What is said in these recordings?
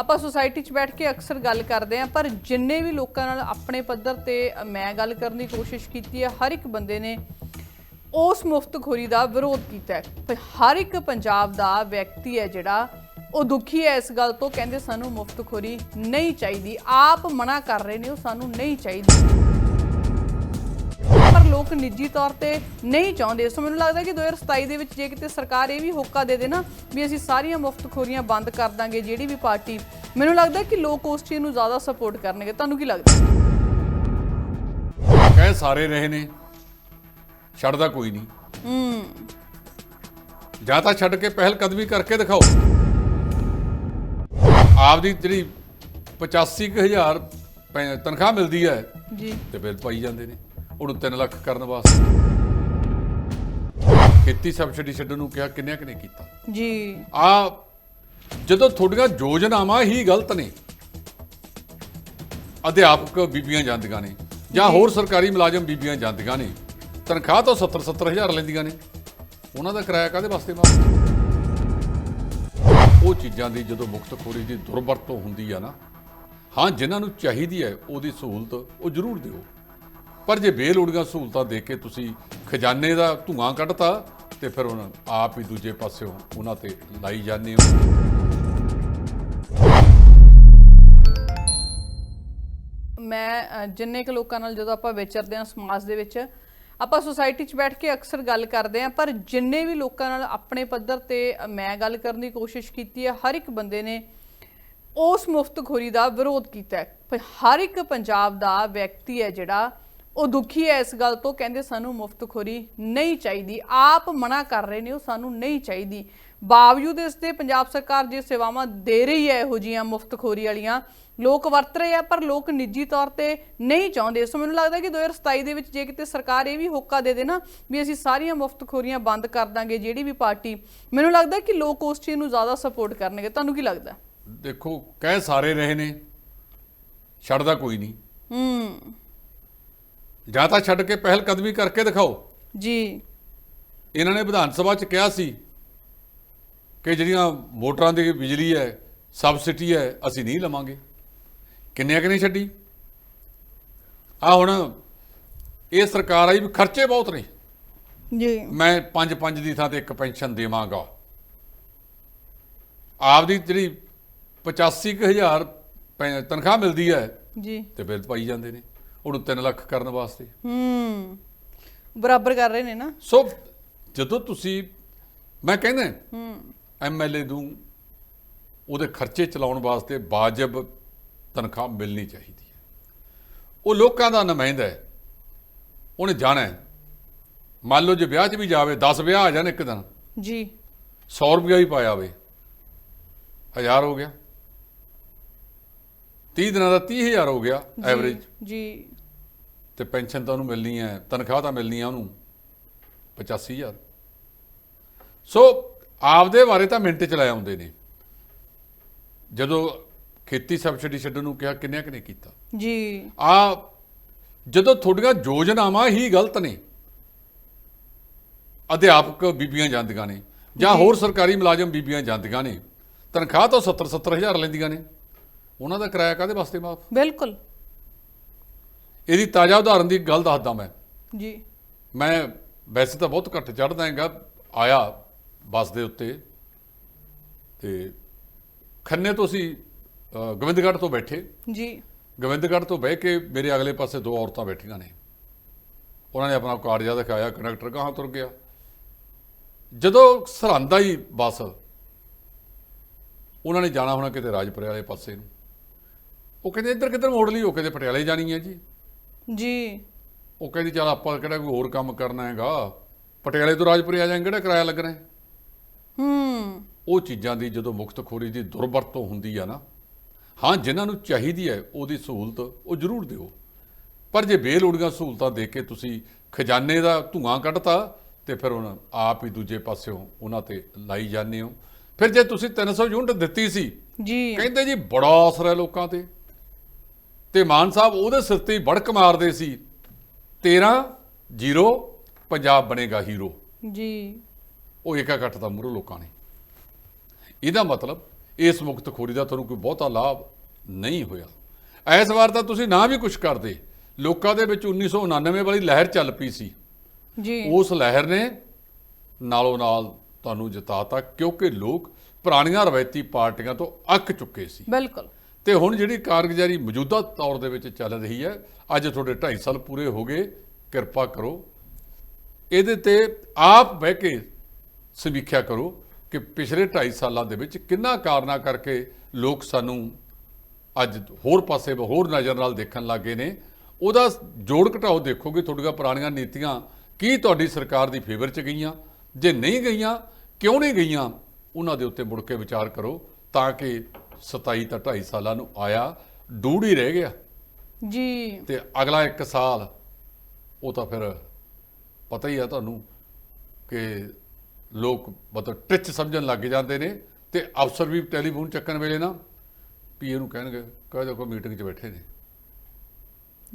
ਆਪਾਂ ਸੁਸਾਇਟੀ 'ਚ ਬੈਠ ਕੇ ਅਕਸਰ ਗੱਲ ਕਰਦੇ ਆਂ ਪਰ ਜਿੰਨੇ ਵੀ ਲੋਕਾਂ ਨਾਲ ਆਪਣੇ ਪੱਧਰ ਤੇ ਮੈਂ ਗੱਲ ਕਰਨ ਦੀ ਕੋਸ਼ਿਸ਼ ਕੀਤੀ ਹੈ, ਹਰ ਇੱਕ ਬੰਦੇ ਨੇ ਉਸ ਮੁਫਤਖੋਰੀ ਦਾ ਵਿਰੋਧ ਕੀਤਾ ਹੈ। ਹਰ ਇੱਕ ਪੰਜਾਬ ਦਾ ਵਿਅਕਤੀ ਹੈ ਜਿਹੜਾ, ਉਹ ਦੁਖੀ ਹੈ ਇਸ ਗੱਲ ਤੋਂ ਕਹਿੰਦੇ ਸਾਨੂੰ ਮੁਫਤਖੋਰੀ ਨਹੀਂ ਚਾਹੀਦੀ। ਆਪ ਮਨਾ ਕਰ ਰਹੇ ਨੇ, ਉਹ ਸਾਨੂੰ ਨਹੀਂ ਚਾਹੀਦੀ। ਪਰ ਲੋਕ ਨਿੱਜੀ ਤੌਰ ਤੇ ਨਹੀਂ ਚਾਹੁੰਦੇ। ਸੋ ਮੈਨੂੰ ਲੱਗਦਾ ਕਿ 2027 ਦੇ ਵਿੱਚ ਜੇ ਕਿਤੇ ਸਰਕਾਰ ਇਹ ਵੀ ਹੋਕਾ ਦੇ ਦੇ ਨਾ ਵੀ ਅਸੀਂ ਸਾਰੀਆਂ ਮੁਫਤਖੋਰੀਆਂ ਬੰਦ ਕਰ ਦਾਂਗੇ ਜਿਹੜੀ ਵੀ ਪਾਰਟੀ ਮੈਨੂੰ ਲੱਗਦਾ ਕਿ ਲੋਕ ਉਸ ਚੀਜ਼ ਨੂੰ ਜ਼ਿਆਦਾ ਸਪੋਰਟ ਕਰਨਗੇ। ਤੁਹਾਨੂੰ ਕੀ ਲੱਗਦਾ? ਕਹਿ ਸਾਰੇ ਰਹੇ ਨੇ ਛੱਡਦਾ ਕੋਈ ਨਹੀਂ। ਹੂੰ। ਜਾਂ ਤਾਂ ਛੱਡ ਕੇ ਪਹਿਲ ਕਦਮੀ ਕਰਕੇ ਦਿਖਾਓ। ਆਪਦੀ ਜਿਹੜੀ 85000 ਪੈ- ਤਨਖਾਹ ਮਿਲਦੀ ਹੈ ਜੀ। ਤੇ ਬਿੱਲ ਪਾਈ ਜਾਂਦੇ ਨੇ। ਉਹਨੂੰ 3 ਲੱਖ ਕਰਨ ਵਾਸਤੇ। ਖੇਤੀ ਸਬਸਿਡੀ ਛੱਡਣ ਨੂੰ ਕਿਹਾ ਕਿੰਨਿਆਂ ਕਿ ਨੇ ਕੀਤਾ? ਜੀ। ਆ ਜਦੋਂ ਤੁਹਾਡੀਆਂ ਯੋਜਨਾਵਾਂ ਹੀ ਗਲਤ ਨੇ ਅਧਿਆਪਕ ਬੀਬੀਆਂ ਜਾਂਦੀਆਂ ਨੇ ਜਾਂ ਹੋਰ ਸਰਕਾਰੀ ਮੁਲਾਜ਼ਮ ਬੀਬੀਆਂ ਜਾਂਦੀਆਂ ਨੇ ਤਨਖਾਹ ਤਾਂ 70 70000 ਲੈਂਦੀਆਂ ਨੇ ਉਹਨਾਂ ਦਾ ਕਿਰਾਇਆ ਕਾਦੇ ਵਾਸਤੇ ਮਾਫ ਉਹ ਚੀਜ਼ਾਂ ਦੀ ਜਦੋਂ ਮੁਕਤਖੋਰੀ ਦੀ ਦੁਰਵਰਤੋਂ ਹੁੰਦੀ ਆ ਨਾ ਹਾਂ ਜਿਨ੍ਹਾਂ ਨੂੰ ਚਾਹੀਦੀ ਹੈ ਉਹਦੀ ਸਹੂਲਤ ਉਹ ਜ਼ਰੂਰ ਦਿਓ। ਪਰ ਜੇ ਬੇਲੋੜੀਆਂ ਸਹੂਲਤਾਂ ਦੇ ਕੇ ਤੁਸੀਂ ਖਜ਼ਾਨੇ ਦਾ ਧੂਆਂ ਕੱਢਤਾ ਤੇ ਫਿਰ ਉਹਨਾਂ ਆਪ ਹੀ ਦੂਜੇ ਪਾਸਿਓਂ ਉਹਨਾਂ ਤੇ ਲਾਈ ਜਾਂਦੇ ਹੋ। ਮੈਂ ਜਿੰਨੇ ਕੁ ਲੋਕਾਂ ਨਾਲ ਜਦੋਂ ਆਪਾਂ ਵਿਚਰਦੇ ਹਾਂ ਸਮਾਜ ਦੇ ਵਿੱਚ, ਆਪਾਂ ਸੁਸਾਇਟੀ 'ਚ ਬੈਠ ਕੇ ਅਕਸਰ ਗੱਲ ਕਰਦੇ ਹਾਂ, ਪਰ ਜਿੰਨੇ ਵੀ ਲੋਕਾਂ ਨਾਲ ਆਪਣੇ ਪੱਧਰ ਤੇ ਮੈਂ ਗੱਲ ਕਰਨ ਦੀ ਕੋਸ਼ਿਸ਼ ਕੀਤੀ ਹੈ, ਹਰ ਇੱਕ ਬੰਦੇ ਨੇ ਉਸ ਮੁਫਤਖੋਰੀ ਦਾ ਵਿਰੋਧ ਕੀਤਾ ਹੈ। ਹਰ ਇੱਕ ਪੰਜਾਬ ਦਾ ਵਿਅਕਤੀ ਹੈ ਜਿਹੜਾ ਉਹ ਦੁਖੀ ਹੈ ਇਸ ਗੱਲ ਤੋਂ ਕਹਿੰਦੇ ਸਾਨੂੰ ਮੁਫਤਖੋਰੀ ਨਹੀਂ ਚਾਹੀਦੀ। ਆਪ ਮਨਾ ਕਰ ਰਹੇ ਨੇ ਉਹ ਸਾਨੂੰ ਨਹੀਂ ਚਾਹੀਦੀ। ਬਾਵਜੂਦ ਇਸ ਦੇ ਪੰਜਾਬ ਸਰਕਾਰ ਜੇ ਸੇਵਾਵਾਂ ਦੇ ਰਹੀ ਹੈ ਇਹੋ ਜੀਆਂ ਮੁਫਤਖੋਰੀ ਵਾਲੀਆਂ ਲੋਕ ਵਰਤ ਰਹੇ ਆ ਪਰ ਲੋਕ ਨਿੱਜੀ ਤੌਰ ਤੇ ਨਹੀਂ ਚਾਹੁੰਦੇ। ਸੋ ਮੈਨੂੰ ਲੱਗਦਾ ਕਿ 2027 ਦੇ ਵਿੱਚ ਜੇ ਕਿਤੇ ਸਰਕਾਰ ਇਹ ਵੀ ਹੋਕਾ ਦੇ ਦੇ ਨਾ ਵੀ ਅਸੀਂ ਸਾਰੀਆਂ ਮੁਫਤਖੋਰੀਆਂ ਬੰਦ ਕਰ ਦਾਂਗੇ ਜਿਹੜੀ ਵੀ ਪਾਰਟੀ ਮੈਨੂੰ ਲੱਗਦਾ ਕਿ ਲੋਕ ਉਸ ਚੀਜ਼ ਨੂੰ ਜ਼ਿਆਦਾ ਸਪੋਰਟ ਕਰਨਗੇ। ਤੁਹਾਨੂੰ ਕੀ ਲੱਗਦਾ? ਦੇਖੋ ਕਹਿ ਸਾਰੇ ਰਹੇ ਨੇ ਛੱਡਦਾ ਕੋਈ ਨਹੀਂ। ਹੂੰ। ਜਾਂ ਤਾਂ ਛੱਡ ਕੇ ਪਹਿਲ ਕਦਮੀ ਕਰਕੇ ਦਿਖਾਓ। ਜੀ। ਇਹਨਾਂ ਨੇ ਵਿਧਾਨ ਸਭਾ 'ਚ ਕਿਹਾ ਸੀ ਕਿ ਜਿਹੜੀਆਂ ਮੋਟਰਾਂ ਦੀ ਬਿਜਲੀ ਹੈ ਸਬਸਿਡੀ ਹੈ ਅਸੀਂ ਨਹੀਂ ਲਵਾਂਗੇ। ਕਿੰਨੇ ਕਿ ਨਹੀਂ ਛੱਡੀ? ਆ ਹੁਣ ਇਹ ਸਰਕਾਰ ਆਈ ਵੀ ਖਰਚੇ ਬਹੁਤ ਨੇ। ਜੀ। ਮੈਂ 5-5 ਦੀ ਥਾਂ ਤੇ ਇੱਕ ਪੈਨਸ਼ਨ ਦੇਵਾਂਗਾ। ਆਪਦੀ ਜਿਹੜੀ 85000 ਪੈ- ਤਨਖਾਹ ਮਿਲਦੀ ਹੈ ਜੀ। ਤੇ ਬਿੱਲ ਪਾਈ ਜਾਂਦੇ ਨੇ। ਉਹਨੂੰ 3 ਲੱਖ ਕਰਨ ਵਾਸਤੇ। ਹੂੰ। ਬਰਾਬਰ ਕਰ ਰਹੇ ਨੇ ਨਾ। ਸੋ ਜਦੋਂ ਤੁਸੀਂ ਮੈਂ ਕਹਿੰਦਾ ਹੂੰ ਐਮਐਲਏ ਨੂੰ ਉਹਦੇ ਖਰਚੇ ਚਲਾਉਣ ਵਾਸਤੇ ਵਾਜਬ ਤਨਖਾਹ ਮਿਲਣੀ ਚਾਹੀਦੀ ਹੈ। ਉਹ ਲੋਕਾਂ ਦਾ ਨੁਮਾਇੰਦਾ ਹੈ। ਉਹਨੇ ਜਾਣਾ ਹੈ। ਮੰਨ ਲਓ ਜੇ ਵਿਆਹ 'ਚ ਵੀ ਜਾਵੇ 10 ਵਿਆਹ ਆ ਜਾਣ ਇੱਕ ਦਿਨ। ਜੀ। 100 ਰੁਪਇਆ ਹੀ ਪਾਇਆ ਹੋਵੇ। ਹਜ਼ਾਰ ਹੋ ਗਿਆ। 30 ਦਿਨਾਂ ਦਾ 30000 ਹੋ ਗਿਆ ਐਵਰੇਜ ਜੀ। ਤੇ ਪੈਨਸ਼ਨ ਤਾਂ ਉਹਨੂੰ ਮਿਲਣੀ ਹੈ ਤਨਖਾਹ ਤਾਂ ਮਿਲਣੀ ਹੈ ਉਹਨੂੰ 85000 ਸੋ ਆਪਦੇ ਬਾਰੇ ਤਾਂ ਮਿੰਟ ਚ ਲੈ ਆਉਂਦੇ ਨੇ। ਜਦੋਂ ਖੇਤੀ ਸਬਸਿਡੀ ਛੱਡਣ ਨੂੰ ਕਿਹਾ ਕਿੰਨਿਆਂ ਕਿ ਨੇ ਕੀਤਾ? ਜੀ। ਆ ਜਦੋਂ ਤੁਹਾਡੀਆਂ ਯੋਜਨਾਵਾਂ ਹੀ ਗਲਤ ਨੇ ਅਧਿਆਪਕ ਬੀਬੀਆਂ ਜਾਂਦੀਆਂ ਨੇ ਜਾਂ ਹੋਰ ਸਰਕਾਰੀ ਮੁਲਾਜ਼ਮ ਬੀਬੀਆਂ ਜਾਂਦੀਆਂ ਨੇ ਤਨਖਾਹ ਤਾਂ 70 70000 ਲੈਂਦੀਆਂ ਨੇ। ਉਹਨਾਂ ਦਾ ਕਿਰਾਇਆ ਕਾਦੇ ਵਾਸਤੇ ਮਾਫ? ਬਿਲਕੁਲ। ਇਹਦੀ ਤਾਜ਼ਾ ਉਦਾਹਰਨ ਦੀ ਗੱਲ ਦੱਸਦਾ ਮੈਂ। ਜੀ। ਮੈਂ ਵੈਸੇ ਤਾਂ ਬਹੁਤ ਘੱਟ ਚੜਦਾ ਹੈਗਾ ਆਇਆ ਬੱਸ ਦੇ ਉੱਤੇ ਤੇ ਖੰਨੇ ਤੋਂ ਅਸੀਂ ਗੋਬਿੰਦਗੜ੍ਹ ਤੋਂ ਬੈਠੇ। ਜੀ। ਗੋਬਿੰਦਗੜ੍ਹ ਤੋਂ ਬਹਿ ਕੇ ਮੇਰੇ ਅਗਲੇ ਪਾਸੇ ਦੋ ਔਰਤਾਂ ਬੈਠੀਆਂ ਨੇ। ਉਹਨਾਂ ਨੇ ਆਪਣਾ ਕਾਰਡ ਜਿਹਾ ਦਿਖਾਇਆ ਕੰਡਕਟਰ ਕਹਾਂ ਤੁਰ ਗਿਆ। ਜਦੋਂ ਸਰਹੰਦਾ ਹੀ ਬੱਸ ਉਹਨਾਂ ਨੇ ਜਾਣਾ ਹੋਣਾ ਕਿਤੇ ਰਾਜਪੁਰੇ ਵਾਲੇ ਪਾਸੇ ਨੂੰ। ਉਹ ਕਹਿੰਦੇ ਇੱਧਰ ਕਿੱਧਰ ਮੋੜ ਲਈ ਉਹ ਕਹਿੰਦੇ ਪਟਿਆਲੇ ਜਾਣੀ ਹੈ ਜੀ। ਜੀ। ਉਹ ਕਹਿੰਦੀ ਚੱਲ ਆਪਾਂ ਕਿਹੜਾ ਕੋਈ ਹੋਰ ਕੰਮ ਕਰਨਾ ਹੈਗਾ। ਪਟਿਆਲੇ ਤੋਂ ਰਾਜਪੁਰੇ ਆ ਜਾਾਂਗੇ ਕਿਹੜਾ ਕਿਰਾਇਆ ਲੱਗਣਾ ਹੈ। ਉਹ ਚੀਜ਼ਾਂ ਦੀ ਜਦੋਂ ਮੁਕਤਖੋਰੀ ਦੀ ਦੁਰਵਰਤੋਂ ਹੁੰਦੀ ਆ ਨਾ ਹਾਂ ਜਿਨ੍ਹਾਂ ਨੂੰ ਚਾਹੀਦੀ ਹੈ ਉਹਦੀ ਸਹੂਲਤ ਉਹ ਜ਼ਰੂਰ ਦਿਓ। ਪਰ ਜੇ ਬੇਲੋੜੀਆਂ ਸਹੂਲਤਾਂ ਦੇ ਕੇ ਤੁਸੀਂ ਖਜ਼ਾਨੇ ਦਾ ਧੂਆਂ ਕੱਢਤਾ ਤੇ ਫਿਰ ਉਹਨਾਂ ਆਪ ਹੀ ਦੂਜੇ ਪਾਸਿਓਂ ਉਹਨਾਂ ਤੇ ਲਾਈ ਜਾਂਦੇ ਹੋ। ਫਿਰ ਜੇ ਤੁਸੀਂ 300 ਯੂਨਿਟ ਦਿੱਤੀ ਸੀ ਜੀ। ਕਹਿੰਦੇ ਜੀ ਬੜਾ ਅਸਰ ਹੈ ਲੋਕਾਂ ਤੇ। ਤੇ ਮਾਨ ਸਾਹਿਬ ਉਹਦੇ ਸਿਰ ਤੇ ਬੜਕ ਮਾਰਦੇ ਸੀ। 13 0 ਪੰਜਾਬ ਬਣੇਗਾ ਹੀਰੋ। ਜੀ। ਉਹ ਏਕਾ ਘੱਟ ਦਾ ਮੂਹਰੋਂ ਲੋਕਾਂ ਨੇ। ਇਹਦਾ ਮਤਲਬ ਇਸ ਮੁਕਤਖੋਰੀ ਦਾ ਤੁਹਾਨੂੰ ਕੋਈ ਬਹੁਤਾ ਲਾਭ ਨਹੀਂ ਹੋਇਆ। ਇਸ ਵਾਰ ਤਾਂ ਤੁਸੀਂ ਨਾ ਵੀ ਕੁਝ ਕਰਦੇ। ਲੋਕਾਂ ਦੇ ਵਿੱਚ 1999 ਵਾਲੀ ਲਹਿਰ ਚੱਲ ਪਈ ਸੀ। ਜੀ। ਉਸ ਲਹਿਰ ਨੇ ਨਾਲੋਂ ਨਾਲ ਤੁਹਾਨੂੰ ਜਿਤਾਤਾ ਕਿਉਂਕਿ ਲੋਕ ਪੁਰਾਣੀਆਂ ਰਵਾਇਤੀ ਪਾਰਟੀਆਂ ਤੋਂ ਅੱਕ ਚੁੱਕੇ ਸੀ। ਬਿਲਕੁਲ। ਤੇ ਹੁਣ ਜਿਹੜੀ ਕਾਰਗੁਜ਼ਾਰੀ ਮੌਜੂਦਾ ਤੌਰ ਦੇ ਵਿੱਚ ਚੱਲ ਰਹੀ ਹੈ, ਅੱਜ ਤੁਹਾਡੇ 2.5 ਸਾਲ ਪੂਰੇ ਹੋ ਗਏ, ਕਿਰਪਾ ਕਰੋ। ਇਹਦੇ ਤੇ ਆਪ ਬਹਿ ਕੇ ਸਮੀਖਿਆ ਕਰੋ ਕਿ ਪਿਛਲੇ 2.5 ਸਾਲਾਂ ਦੇ ਵਿੱਚ ਕਿੰਨਾ ਕਾਰਨਾ ਕਰਕੇ ਲੋਕ ਸਾਨੂੰ ਅੱਜ ਹੋਰ ਪਾਸੇ, ਹੋਰ ਨਜ਼ਰ ਨਾਲ ਦੇਖਣ ਲੱਗੇ ਨੇ। ਉਹਦਾ ਜੋੜ ਘਟਾਓ ਦੇਖੋਗੇ, ਤੁਹਾਡੀਆਂ ਪੁਰਾਣੀਆਂ ਨੀਤੀਆਂ ਕੀ ਤੁਹਾਡੀ ਸਰਕਾਰ ਦੀ ਫੇਵਰ 'ਚ ਗਈਆਂ, ਜੇ ਨਹੀਂ ਗਈਆਂ, ਕਿਉਂ ਨਹੀਂ ਗਈਆਂ, ਉਹਨਾਂ ਦੇ ਉੱਤੇ ਮੁੜ ਕੇ ਵਿਚਾਰ ਕਰੋ ਤਾਂ ਕਿ 27 ਤਾਂ 2.5 ਸਾਲਾਂ ਨੂੰ ਆਇਆ ਡੂੜ ਹੀ ਰਹਿ ਗਿਆ। ਜੀ। ਤੇ ਅਗਲਾ 1 ਸਾਲ ਉਹ ਤਾਂ ਫਿਰ ਪਤਾ ਹੀ ਆ ਤੁਹਾਨੂੰ ਕਿ ਲੋਕ ਮਤਲਬ ਟਿੱਚ ਸਮਝਣ ਲੱਗ ਜਾਂਦੇ ਨੇ ਤੇ ਅਫਸਰ ਵੀ ਟੈਲੀਫੋਨ ਚੱਕਣ ਵੇਲੇ ਨਾ ਪੀਏ ਨੂੰ ਕਹਿਣਗੇ ਕਹੇ ਦੇਖੋ ਮੀਟਿੰਗ 'ਚ ਬੈਠੇ ਨੇ।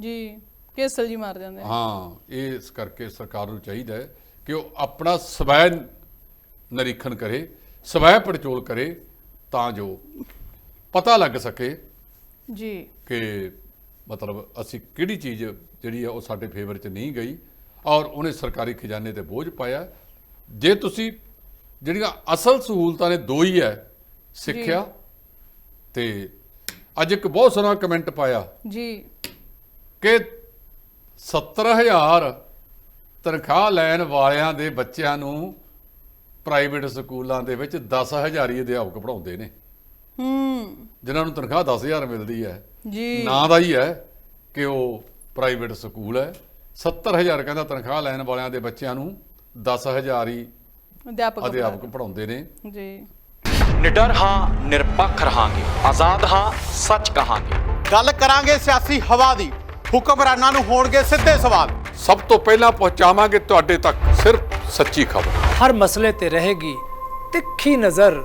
ਜੀ ਕੇਸਲ ਜੀ ਮਾਰ ਜਾਂਦੇ। ਹਾਂ ਇਹ ਇਸ ਕਰਕੇ ਸਰਕਾਰ ਨੂੰ ਚਾਹੀਦਾ ਹੈ ਕਿ ਉਹ ਆਪਣਾ ਸਵੈ ਨਿਰੀਖਣ ਕਰੇ ਸਵੈ ਪੜਚੋਲ ਕਰੇ ਤਾਂ ਜੋ ਪਤਾ ਲੱਗ ਸਕੇ ਜੀ। ਕਿ ਮਤਲਬ ਅਸੀਂ ਕਿਹੜੀ ਚੀਜ਼ ਜਿਹੜੀ ਆ ਉਹ ਸਾਡੇ ਫੇਵਰ 'ਚ ਨਹੀਂ ਗਈ ਔਰ ਉਹਨੇ ਸਰਕਾਰੀ ਖਜ਼ਾਨੇ ਤੇ ਬੋਝ ਪਾਇਆ। ਜੇ ਤੁਸੀਂ ਜਿਹੜੀਆਂ ਅਸਲ ਸਹੂਲਤਾਂ ਨੇ ਦੋ ਹੀ ਹੈ ਸਿੱਖਿਆ ਤੇ ਅੱਜ ਇੱਕ ਬਹੁਤ ਸੋਹਣਾ ਕਮੈਂਟ ਪਾਇਆ ਜੀ। ਕਿ 70000 ਤਨਖਾਹ ਲੈਣ ਵਾਲਿਆਂ ਦੇ ਬੱਚਿਆਂ ਨੂੰ ਪ੍ਰਾਈਵੇਟ ਸਕੂਲਾਂ ਦੇ ਵਿੱਚ 10000 ਹੀ ਅਧਿਆਪਕ ਪੜਾਉਂਦੇ ਨੇ। ਹੂੰ। ਜਿਨ੍ਹਾਂ ਨੂੰ ਤਨਖਾਹ 10000 ਮਿਲਦੀ ਹੈ। ਜੀ। ਨਾਂ ਦਾ ਹੀ ਹੈ ਕਿ ਉਹ ਪ੍ਰਾਈਵੇਟ ਸਕੂਲ ਹੈ। 70000 ਕਹਿੰਦਾ ਤਨਖਾਹ ਲੈਣ ਵਾਲਿਆਂ ਦੇ ਬੱਚਿਆਂ ਨੂੰ 10000 ਹੀ ਅਧਿਆਪਕ ਅਧਿਆਪਕ ਪੜਾਉਂਦੇ ਨੇ। ਜੀ। ਨਿਡਰ ਹਾਂ ਨਿਰਪੱਖ ਰਹਾਂਗੇ। ਆਜ਼ਾਦ ਹਾਂ ਸੱਚ ਕਹਾਂਗੇ। ਗੱਲ ਕਰਾਂਗੇ ਸਿਆਸੀ ਹਵਾ ਦੀ। ਹੁਕਮਰਾਨਾਂ ਨੂੰ ਹੋਣਗੇ ਸਿੱਧੇ ਸਵਾਲ। ਸਭ ਤੋਂ ਪਹਿਲਾਂ ਪਹੁੰਚਾਵਾਂਗੇ ਤੁਹਾਡੇ ਤੱਕ ਸਿਰਫ ਸੱਚੀ ਖਬਰ। ਹਰ ਮਸਲੇ ਤੇ ਰਹੇਗੀ ਤਿੱਖੀ ਨਜ਼ਰ।